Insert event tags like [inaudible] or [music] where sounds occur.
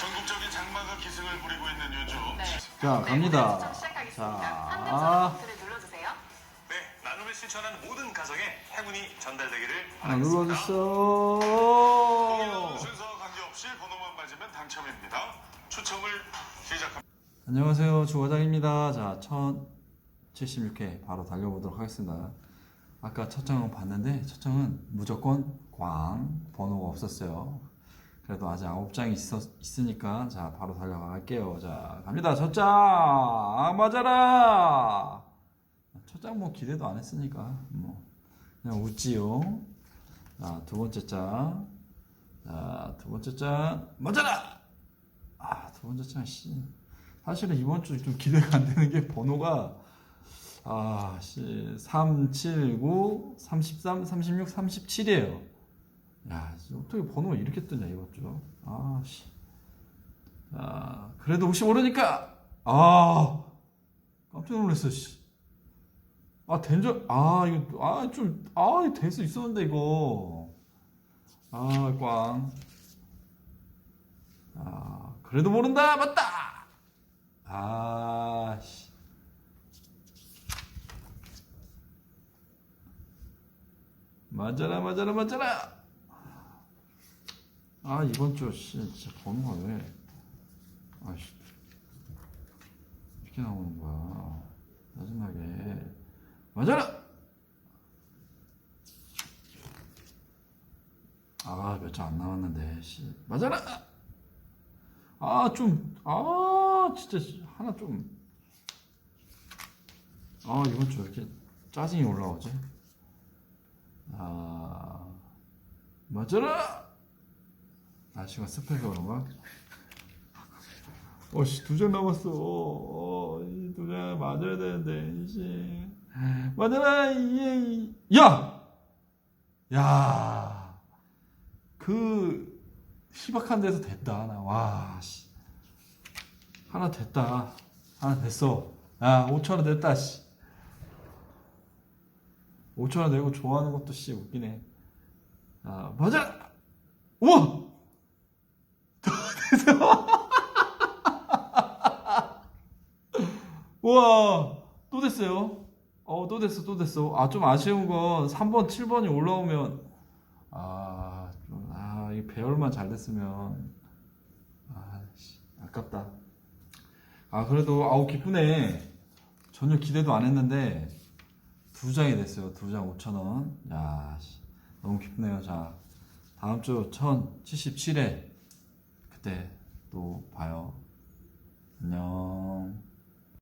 전국적인 장마가 기승을 부리고 있는 요즘 네. 자, 갑니다. 네, 시작하겠습니다. 자. 버튼을 눌러주세요. 네, 나눔을 실천하는 모든 가정에 행운이 전달되기를 아, 바라겠습니다. 눌러줬어. 순서 관계없이 번호만 맞으면 당첨입니다. 추첨을 시작합니다. 안녕하세요. 주과장입니다. 자, 1076회 바로 달려보도록 하겠습니다. 아까 첫 장은 봤는데 첫 장은 무조건 광 번호가 없었어요. 그래도 아직 9장이 있었, 있으니까 자, 바로 달려갈게요. 자, 갑니다. 첫 장! 아, 맞아라! 첫 장 뭐 기대도 안 했으니까 뭐 그냥 웃지요. 자, 두 번째 장. 자, 두 번째 장. 맞아라! 아, 두 번째 장, 씨. 사실은 이번 주 좀 기대가 안 되는 게 번호가 아, 씨, 3, 7, 9, 33, 36, 37이에요. 야, 어떻게 번호가 이렇게 뜨냐 주. 아, 씨. 아, 그래도 혹시 모르니까 아, 깜짝 놀랐어, 씨. 아, 된줄 아, 이거 아, 좀 아, 될 수 있었는데 이거. 아, 꽝. 아, 그래도 모른다. 맞다. 아, 씨. 맞아라, 맞아라, 맞아라. 아, 이번 주, 씨, 진짜 번호가 왜. 아, 씨. 이렇게 나오는 거야. 짜증나게. 맞아라! 아, 몇 장 안 남았는데, 씨. 맞아라! 아, 좀, 아, 진짜, 씨, 하나 좀. 아, 이번 주왜 이렇게 짜증이 올라오지? 아, 맞아라! 날씨가 습해서 그런가? 어, 씨, 두 장 남았어. 어, 두장 맞아야 되는데, 씨. 맞아라, 이, 야! 야! 그, 희박한 데서 됐다, 나. 와, 씨. 하나 됐다. 하나 됐어. 야, 5천 원 됐다, 씨. 5천 원 내고 좋아하는 것도, 씨, 웃기네. 아, 맞아! 우와! [laughs] 우와 또 됐어요? 어 또 됐어 또 됐어. 아 좀 아쉬운 건 3번 7번이 올라오면 아 좀 아 이 배열만 잘 됐으면. 아 씨, 아깝다. 아 그래도 아우 기쁘네. 전혀 기대도 안 했는데 두 장이 됐어요. 두 장 5천원. 야 씨, 너무 기쁘네요. 자 다음 주 1077회 그때 또 봐요. 안녕.